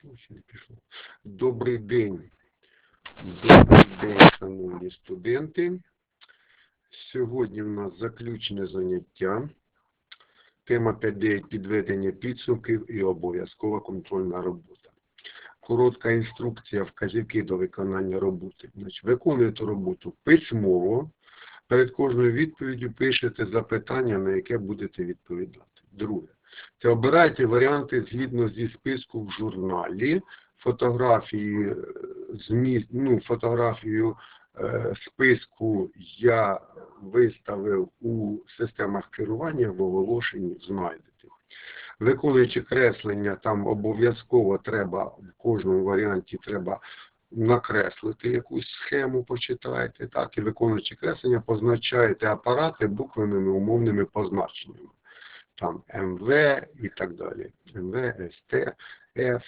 Пішло чи не пішло? Добрий день. Добрий день, шановні студенти. Сьогодні в нас заключне заняття. Тема 5.9 підведення підсумків і обов'язкова контрольна робота. Коротка інструкція, вказівки до виконання роботи. Значить, виконуєте роботу письмово. Перед кожною відповіддю пишете запитання, на яке будете відповідати. Друге. Це обирайте варіанти згідно зі списку в журналі, фотографії, е, зміст, ну, фотографію е, списку я виставив у системах керування в оголошенні, знайдете. Виконуючи креслення, там обов'язково треба, в кожному варіанті треба накреслити якусь схему, почитайте, так, і виконуючи креслення, позначаєте апарати буквеними умовними позначеннями там МВ і так далі. МВ, СТ, Ф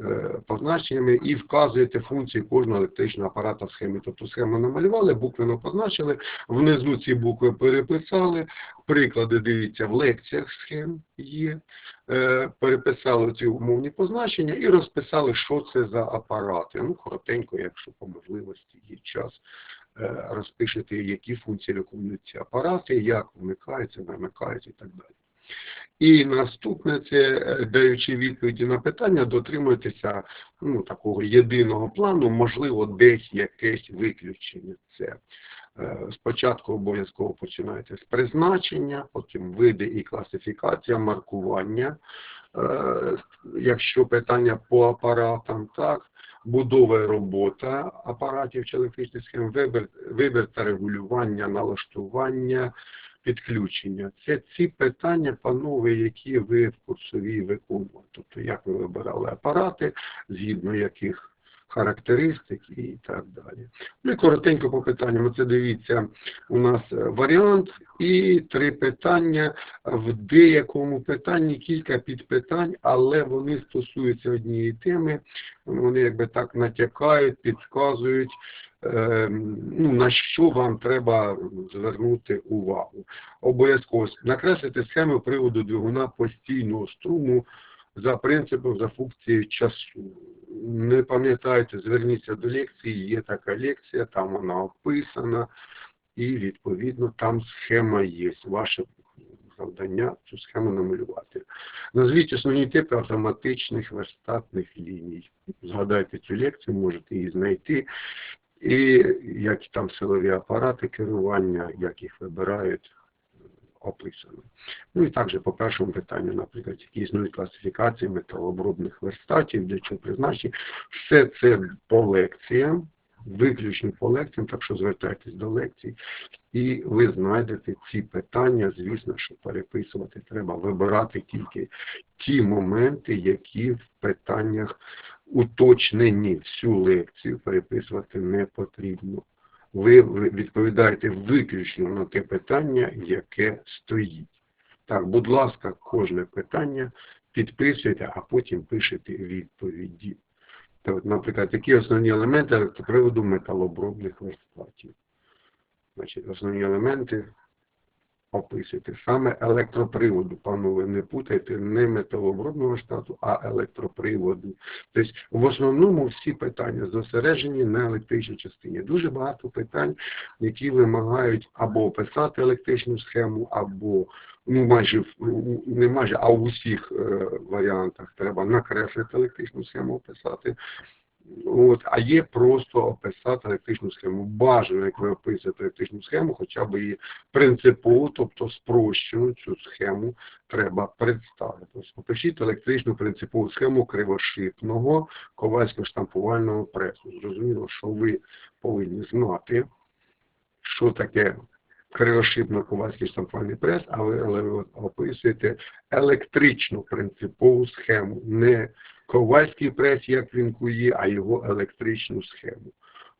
е, позначеннями і вказуєте функції кожного електричного апарата в схемі. Тобто схему намалювали, буквено позначили, внизу ці букви переписали, приклади дивіться в лекціях схем є, е, переписали ці умовні позначення і розписали, що це за апарати. Ну, коротенько, якщо по можливості є час е, розпишете, які функції виконують ці апарати, як вмикаються, вимикаються і так далі. І наступне це, е, даючи відповіді на питання, дотримуйтеся ну, такого єдиного плану, можливо, десь якесь виключення. Це е, спочатку обов'язково починаєте з призначення, потім види і класифікація, маркування, е, якщо питання по апаратам, так, будова робота апаратів чи електричних схем, вибір, вибір та регулювання, налаштування, підключення. Це ці питання, панове, які ви в курсовій виконували. Тобто, як ви вибирали апарати, згідно яких характеристик і так далі. Ну і коротенько по питанням. Це дивіться, у нас е, варіант і три питання. В деякому питанні кілька підпитань, але вони стосуються однієї теми. Вони якби так натякають, підказують ну, на що вам треба звернути увагу. Обов'язково накреслити схему приводу двигуна постійного струму за принципом, за функцією часу. Не пам'ятайте, зверніться до лекції, є така лекція, там вона описана, і відповідно там схема є. Ваше завдання цю схему намалювати. Назвіть основні типи автоматичних верстатних ліній. Згадайте цю лекцію, можете її знайти. І які там силові апарати керування, як їх вибирають, описано. Ну і також по першому питанню, наприклад, які існують класифікації металообробних верстатів, для чого призначені. Все це по лекціям, виключно по лекціям, так що звертайтесь до лекцій, і ви знайдете ці питання, звісно, що переписувати треба, вибирати тільки ті моменти, які в питаннях уточнені. Всю лекцію переписувати не потрібно ви відповідаєте виключно на те питання, яке стоїть. Так, будь ласка, кожне питання підписуйте, а потім пишете відповіді. Так, наприклад, які основні елементи електроприводу металообробних верстатів. Значить, основні елементи описуйте. Саме електроприводу, панове, не путайте не металообробного штату, а електроприводу. Тобто, в основному всі питання зосереджені на електричній частині. Дуже багато питань, які вимагають або описати електричну схему, або ну майже не майже, а в усіх е, варіантах треба накреслити електричну схему, описати. От, А є просто описати електричну схему. Бажано, як ви описуєте електричну схему, хоча б її принципово, тобто спрощену цю схему треба представити. Тобто, Опишіть електричну принципову схему кривошипного ковальського штампувального пресу. Зрозуміло, що ви повинні знати, що таке кривошипно ковальський штампувальний прес, але ви описуєте електричну принципову схему. не ковальський прес, як він кує, а його електричну схему.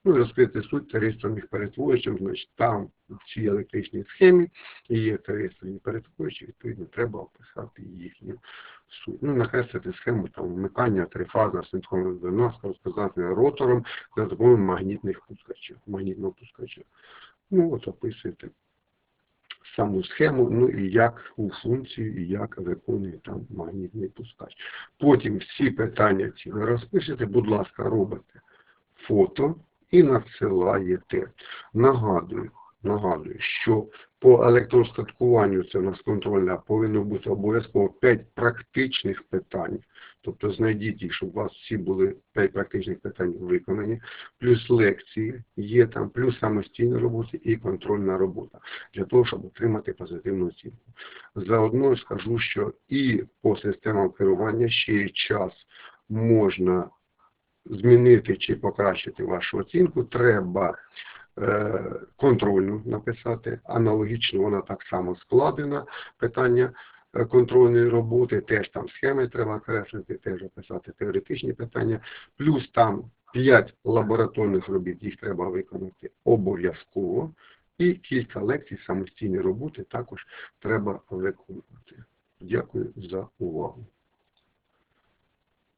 Ну, розкрити суть таристорних перетворювачів, значить там в цій електричній схемі є таристорні перетворювачі, відповідно, треба описати їхню суть. Ну, накреслити схему там вмикання трифазна синхронного розказати ротором за допомогою магнітних пускачів, магнітного пускача. Ну, от описуєте саму схему, ну і як у функцію, і як виконує там магнітний пускач. Потім всі питання ці ви розпишете, будь ласка, робите фото і надсилаєте. Нагадую, нагадую, що по електростаткуванню це у нас контрольна повинно бути обов'язково 5 практичних питань. Тобто знайдіть їх, щоб у вас всі були 5 практичних питань виконані, плюс лекції є там, плюс самостійна робота і контрольна робота для того, щоб отримати позитивну оцінку. Заодно скажу, що і по системам керування ще є час можна змінити чи покращити вашу оцінку, треба контрольну написати. Аналогічно вона так само складена. Питання е, контрольної роботи, теж там схеми треба креслити, теж описати теоретичні питання. Плюс там 5 лабораторних робіт, їх треба виконати обов'язково. І кілька лекцій самостійної роботи також треба виконувати. Дякую за увагу.